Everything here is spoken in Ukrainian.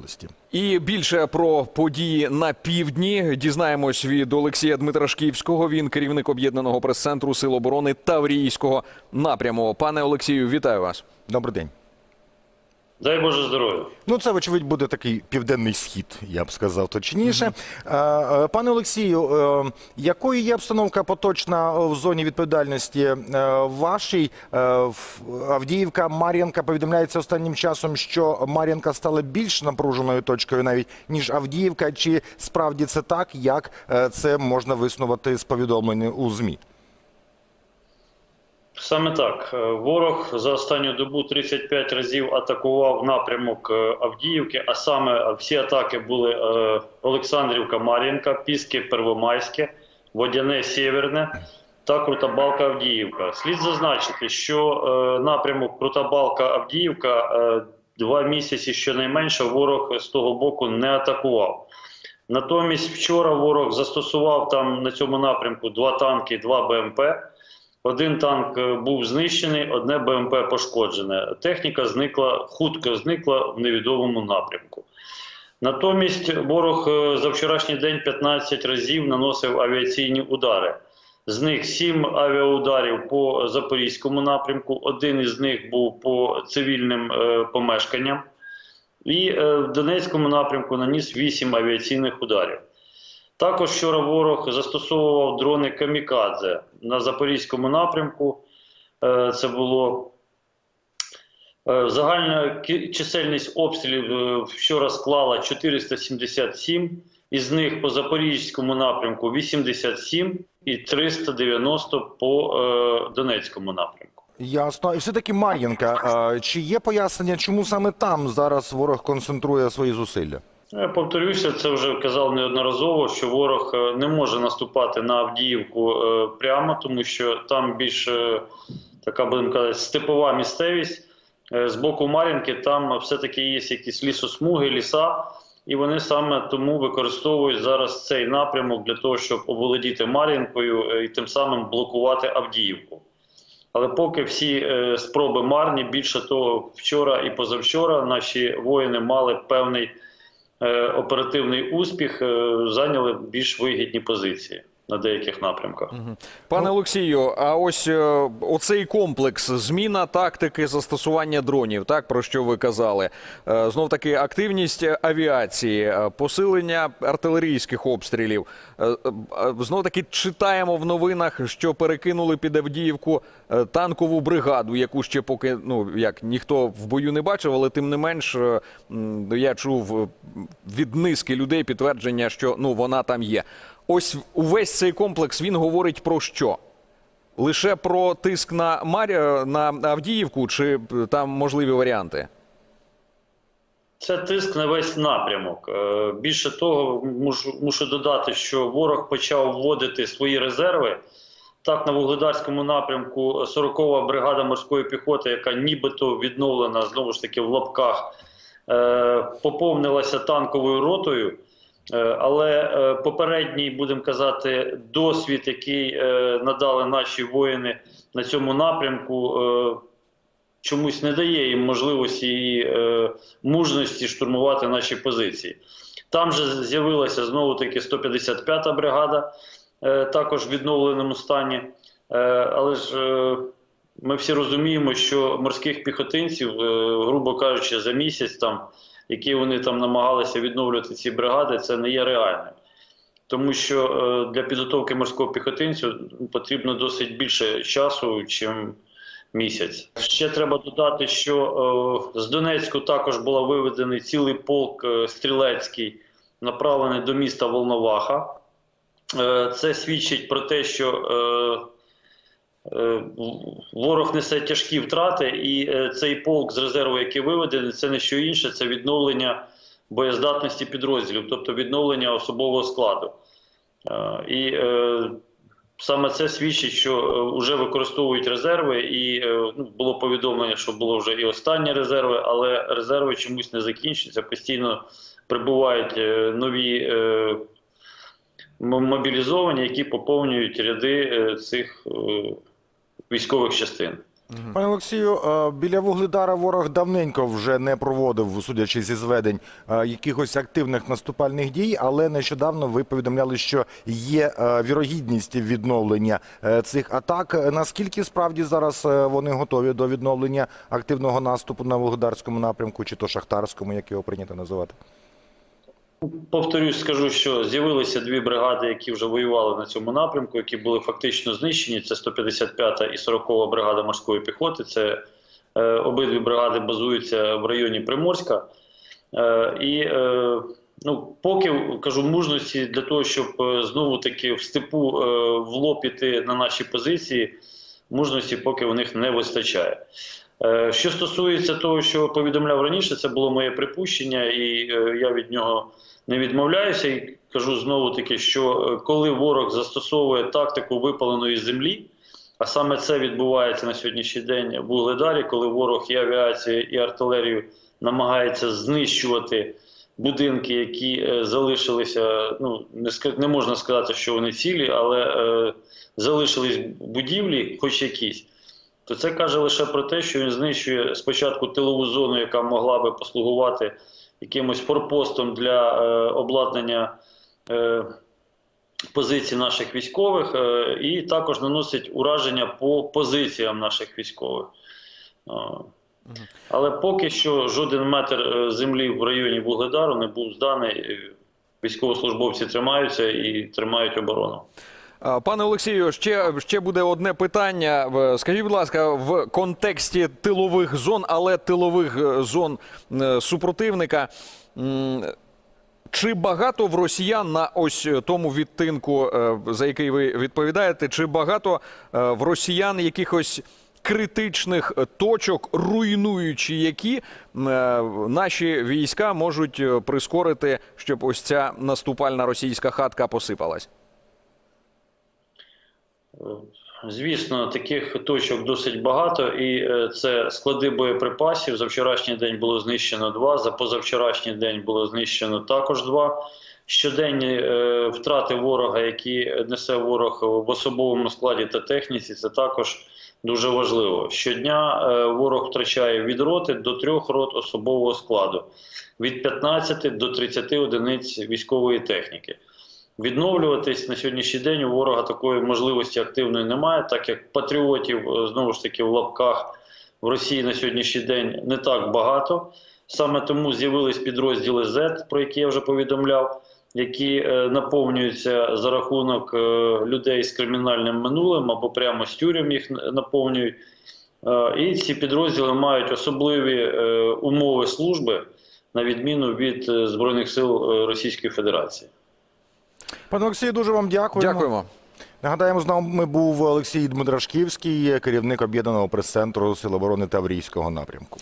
області. І більше про події на півдні дізнаємось від Олексія Дмитрашківського. Він керівник об'єднаного прес-центру Сил оборони Таврійського напряму. Пане Олексію, вітаю вас. Добрий день. Дай Боже здоров'я. Ну, це, вочевидь, буде такий південний схід, я б сказав точніше. Е, Пане Олексію, е, якою є обстановка поточна в зоні відповідальності е, вашій? Е, Авдіївка, Мар'їнка повідомляється останнім часом, що Мар'їнка стала більш напруженою точкою навіть, ніж Авдіївка. Чи справді це так, як це можна виснувати з повідомлень у ЗМІ? Саме так. Е, Ворог за останню добу 35 разів атакував напрямок е, Авдіївки, а саме е, всі атаки були Олександрівка, Мар'їнка, Піски, Первомайське, Водяне, Сєверне та Крутабалка Авдіївка. Слід зазначити, що напрямок Крутабалка Авдіївка е, два місяці щонайменше ворог з того боку не атакував. Натомість вчора ворог застосував там на цьому напрямку два танки, два БМП. Один танк е, був знищений, одне БМП пошкоджене. Техніка зникла, хутко зникла в невідомому напрямку. Натомість ворог е, за вчорашній день 15 разів наносив авіаційні удари. З них 7 авіаударів по Запорізькому напрямку, один із них був по цивільним е, помешканням. І в Донецькому напрямку наніс 8 авіаційних ударів. Також вчора ворог застосовував дрони Камікадзе на Запорізькому напрямку. Е, Це було е, загальна чисельність обстрілів е, вчора склала 477, із них по Запорізькому напрямку 87 і 390 по Донецькому напрямку. Ясно. І все-таки Мар'їнка. е, Чи є пояснення, чому саме там зараз ворог концентрує свої зусилля? Я повторюся, це вже казав неодноразово, що ворог е, не може наступати на Авдіївку е, прямо, тому що там більш е, така будемо казати степова місцевість. З боку Мар'їнки там все-таки є якісь лісосмуги, ліса, і вони саме тому використовують зараз цей напрямок для того, щоб оволодіти Мар'їнкою і тим самим блокувати Авдіївку. Але поки всі спроби марні, більше того, вчора і позавчора наші воїни мали певний оперативний успіх, е, зайняли більш вигідні позиції на деяких напрямках. Пане Олексію, а ось е, оцей комплекс зміна тактики застосування дронів, так про що ви казали? Е, Знов таки активність авіації, е, посилення артилерійських обстрілів. Знов таки читаємо в новинах, що перекинули під Авдіївку танкову бригаду, яку ще поки ну як ніхто в бою не бачив, але тим не менш я чув від низки людей підтвердження, що ну вона там є. Ось увесь цей комплекс він говорить про що? Лише про тиск на Марі... на Авдіївку, чи там можливі варіанти? Це тиск на весь напрямок. Е, Більше того, мушу, мушу додати, що ворог почав вводити свої резерви. Так, на Вугледарському напрямку 40-ва бригада морської піхоти, яка нібито відновлена знову ж таки в лапках, е, поповнилася танковою ротою. Е, Але е, попередній, будемо казати, досвід, який е, надали наші воїни на цьому напрямку, чомусь не дає їм можливості і мужності штурмувати наші позиції. Там же з'явилася знову таки 155-та бригада, також в відновленому стані. Але ж ми всі розуміємо, що морських піхотинців, грубо кажучи, за місяць, там, які вони там намагалися відновлювати ці бригади, це не є реальним. Тому що е, для підготовки морського піхотинцю потрібно досить більше часу, чим місяць. Ще треба додати, що е, з Донецьку також була виведений цілий полк е, стрілецький, направлений до міста Волноваха. Це свідчить про те, що ворог несе тяжкі втрати, і е, цей полк з резерву, який виведений, це не що інше, це відновлення боєздатності підрозділів, тобто відновлення особового складу. Е, і е, Саме це свідчить, що вже використовують резерви, і е, ну, було повідомлення, що було вже і останні резерви, але резерви чомусь не закінчуються. Постійно прибувають е, нові е, мобілізовані, які поповнюють ряди е, цих е, військових частин. Пане Олексію, е, біля Вугледара ворог давненько вже не проводив, судячи зі зведень, е, якихось активних наступальних дій, але нещодавно ви повідомляли, що є е, вірогідність відновлення цих атак. Наскільки справді зараз вони готові до відновлення активного наступу на Вугледарському напрямку, чи то Шахтарському, як його прийнято називати? Повторюсь, скажу, що з'явилися дві бригади, які вже воювали на цьому напрямку, які були фактично знищені. Це 155-та і 40-та бригада морської піхоти. Це е, обидві бригади базуються в районі Приморська. Е, і е, ну, поки кажу мужності для того, щоб е, знову таки в степу е, влопіти на наші позиції, мужності поки у них не вистачає. Е, Що стосується того, що повідомляв раніше, це було моє припущення, і е, я від нього не відмовляюся. І кажу знову таки, що е, коли ворог застосовує тактику випаленої землі, а саме це відбувається на сьогоднішній день в Вугледарі, коли ворог і авіацію, і артилерію намагається знищувати будинки, які е, залишилися. Ну не не можна сказати, що вони цілі, але е, залишились будівлі, хоч якісь то це каже лише про те, що він знищує спочатку тилову зону, яка могла би послугувати якимось форпостом для е, обладнання е, позицій наших військових, е, і також наносить ураження по позиціям наших військових. Але поки що жоден метр землі в районі Вугледару не був зданий. Військовослужбовці тримаються і тримають оборону. Пане Олексію, ще, ще буде одне питання. Скажіть, будь ласка, в контексті тилових зон, але тилових е, зон е, супротивника. Чи багато в росіян на ось тому відтинку, е, за який ви відповідаєте, чи багато в росіян якихось критичних точок, руйнуючи які наші війська можуть прискорити, щоб ось ця наступальна російська хатка посипалась? Звісно, таких точок досить багато, і е, це склади боєприпасів. За вчорашній день було знищено два, за позавчорашній день було знищено також два. Щоденні е, втрати ворога, які несе ворог в особовому складі та техніці, це також дуже важливо. Щодня е, ворог втрачає від роти до трьох рот особового складу, від 15 до 30 одиниць військової техніки. Відновлюватись на сьогоднішній день у ворога такої можливості активної немає, так як патріотів е, знову ж таки в лапках в Росії на сьогоднішній день не так багато. Саме тому з'явились підрозділи Z, про які я вже повідомляв, які е, наповнюються за рахунок е, людей з кримінальним минулим або прямо з тюрем їх наповнюють. І ці підрозділи мають особливі умови служби на відміну від Збройних сил Російської Федерації. Пане Олексію, дуже вам дякуємо. Дякуємо. Нагадаємо, з нами був Олексій Дмитрашківський, керівник об'єднаного прес-центру Сил оборони Таврійського напрямку.